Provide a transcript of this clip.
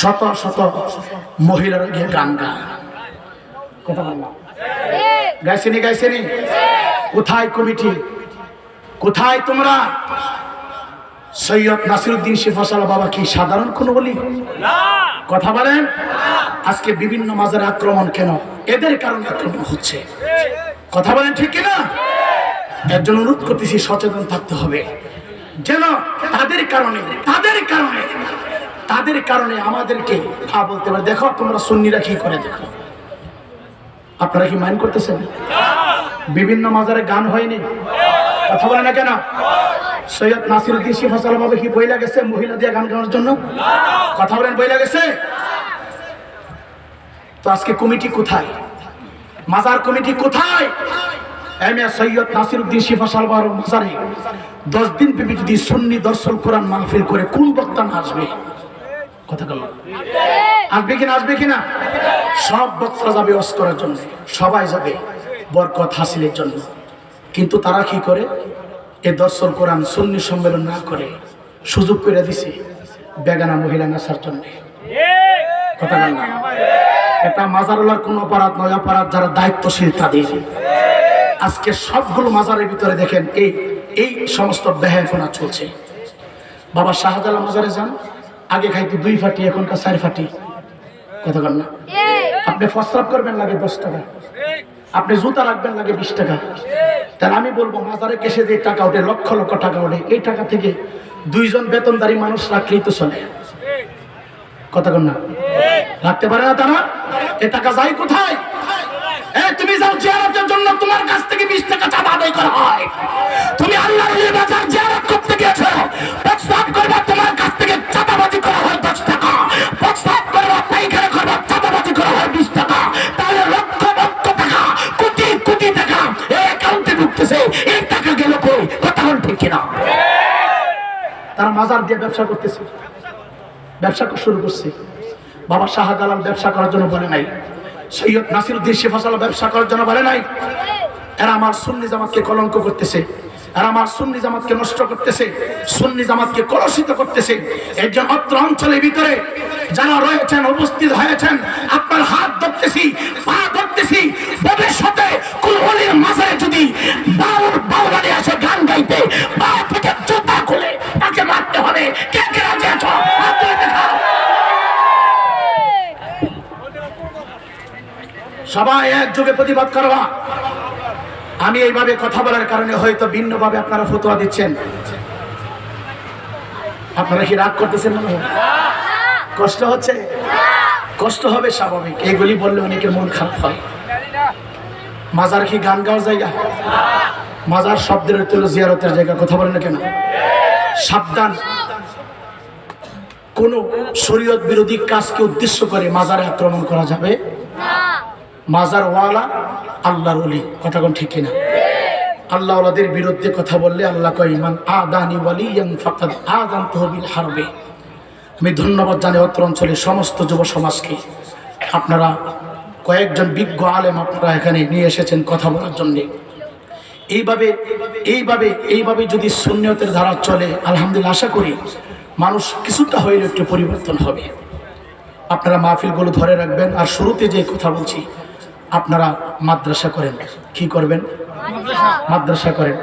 শত শত মহিলারা গিয়ে গান গায়। কথা বললাম গাইছেনি গাইছেনি? কোথায় কমিটি? কোথায় তোমরা? সৈয়দ নাসিরুদ্দিন শিফাসালা বাবা কি সাধারণ কোনো বলি? কথা বলেন। আজকে বিভিন্ন মাজারে আক্রমণ কেন? এদের কারণে আক্রমণ হচ্ছে। কথা বলেন ঠিক কিনা? এর জন্য অনুরোধ করতেছি সচেতন থাকতে হবে। যেন তাদের কারণে তাদের কারণে তাদের কারণে আমাদেরকে তা বলতে পারে। দেখো, তোমরা সুন্নিরা কি করে দেখো? আপনারা কি মাইন্ড করতেছেন? বিভিন্ন মাজারে গান হয়নি? কথা বলে না কেন? সৈয়দ নাসিরুদ্দিন শিফাসাল বাবা কি বই লাগেছে মহিলা দিয়ে গান গাওয়ার জন্য? কথা বলেন বই লাগেছে তো আজকে কমিটি কোথায়? মাজার কমিটি কোথায়? এম এ সৈয়দ নাসিরুদ্দিন শিফাসাল বাবার মাজারে দশ দিন ব্যাপী যদি সুন্নি দর্শন কোরআন মাহফিল করে কোন বক্তা না আসবে? কথা বল আসবে আসবে কিনা? সব বক্তা যাবে করার জন্য, সবাই যাবে বরকত জন্য। কিন্তু তারা কি করে? এ দর্শন কোরআন সুন্নি সম্মেলন না করে সুযোগ করে দিছে বেগানা মহিলা নাসার জন্য। কথা না। এটা মাজারুলার কোন অপরাধ নয়, অপরাধ যারা দায়িত্বশীল তাদের। আজকে সবগুলো মাজারের ভিতরে দেখেন, এই এই সমস্ত ব্যহাপনা চলছে। বাবা শাহজালাল মাজারে যান আগে খাইতে দুই ফাটি, এখনকার চার ফাটি। কথা বল না? আপনি ফসরাপ করবেন লাগে দশ টাকা। আপনি জুতা রাখবেন লাগে বিশ টাকা। তাহলে আমি বলব, মাজারে কেসে যে টাকা ওঠে, লক্ষ লক্ষ টাকা ওঠে, এই টাকা থেকে দুইজন বেতনদারি মানুষ রাখলেই তো চলে। কথা না? রাখতে পারে না তারা? এ টাকা যায় কোথায়? তুমি যাও জন্য, তোমার কাছ থেকে বিশ টাকা চাঁদা আদায় করা হয়। তুমি আল্লাহর বাজার তারা মাজার দিয়ে ব্যবসা করতেছে। ব্যবসা শুরু করছে। বাবা শাহজালাল ব্যবসা করার জন্য বলে নাই। সৈয়দ নাসিরুদ্দিন শেফাসালা ব্যবসা করার জন্য বলে নাই। এরা আমার সুন্নি জামাতকে কলঙ্ক করতেছে। এরা আমার সুন্নি জামাতকে নষ্ট করতেছে। সুন্নি জামাতকে কলসিত করতেছে। এর জন্য অত্র অঞ্চলের ভিতরে যারা রয়েছেন, উপস্থিত হয়েছেন, আপনার হাত ধরতেছি, পা ধরতেছি, ভবিষ্যতে কুলহলির মাঝে যদি বাউর সবাই এক একযোগে প্রতিবাদ করবা। আমি এইভাবে কথা বলার কারণে হয়তো ভিন্নভাবে আপনারা ফতোয়া দিচ্ছেন। আপনারা কি রাগ করতেছেন মনে? কষ্ট হচ্ছে? কষ্ট হবে স্বাভাবিক। এগুলি বললে অনেকের মন খারাপ হয়। মাজার কি গান গাওয়ার জায়গা? মাজার শব্দের হলো জিয়ারতের জায়গা। কথা বলেন কেন? সাবধান। কোন শরীয়ত বিরোধী কাজকে উদ্দেশ্য করে মাজারে আক্রমণ করা যাবে? মাজার ওয়ালা, আল্লাহর ওলি। কথা কোন ঠিক কিনা? আল্লাহ ওলাদের বিরুদ্ধে কথা বললে আল্লাহ কয় ইমান আদানি ওয়ালিয়ান ফাকাদ আদান তহবিল হারবে। আমি ধন্যবাদ জানি অত্র অঞ্চলের সমস্ত যুব সমাজকে। আপনারা কয়েকজন বিজ্ঞ আলেম আপনারা এখানে নিয়ে এসেছেন কথা বলার জন্যে। এইভাবে এইভাবে এইভাবে যদি শূন্যতের ধারা চলে, আলহামদুলিল্লাহ আশা করি মানুষ কিছুটা হইলে একটু পরিবর্তন হবে। আপনারা মাহফিলগুলো ধরে রাখবেন। আর শুরুতে যে কথা বলছি আপনারা মাদ্রাসা করেন। কি করবেন? মাদ্রাসা। করেন।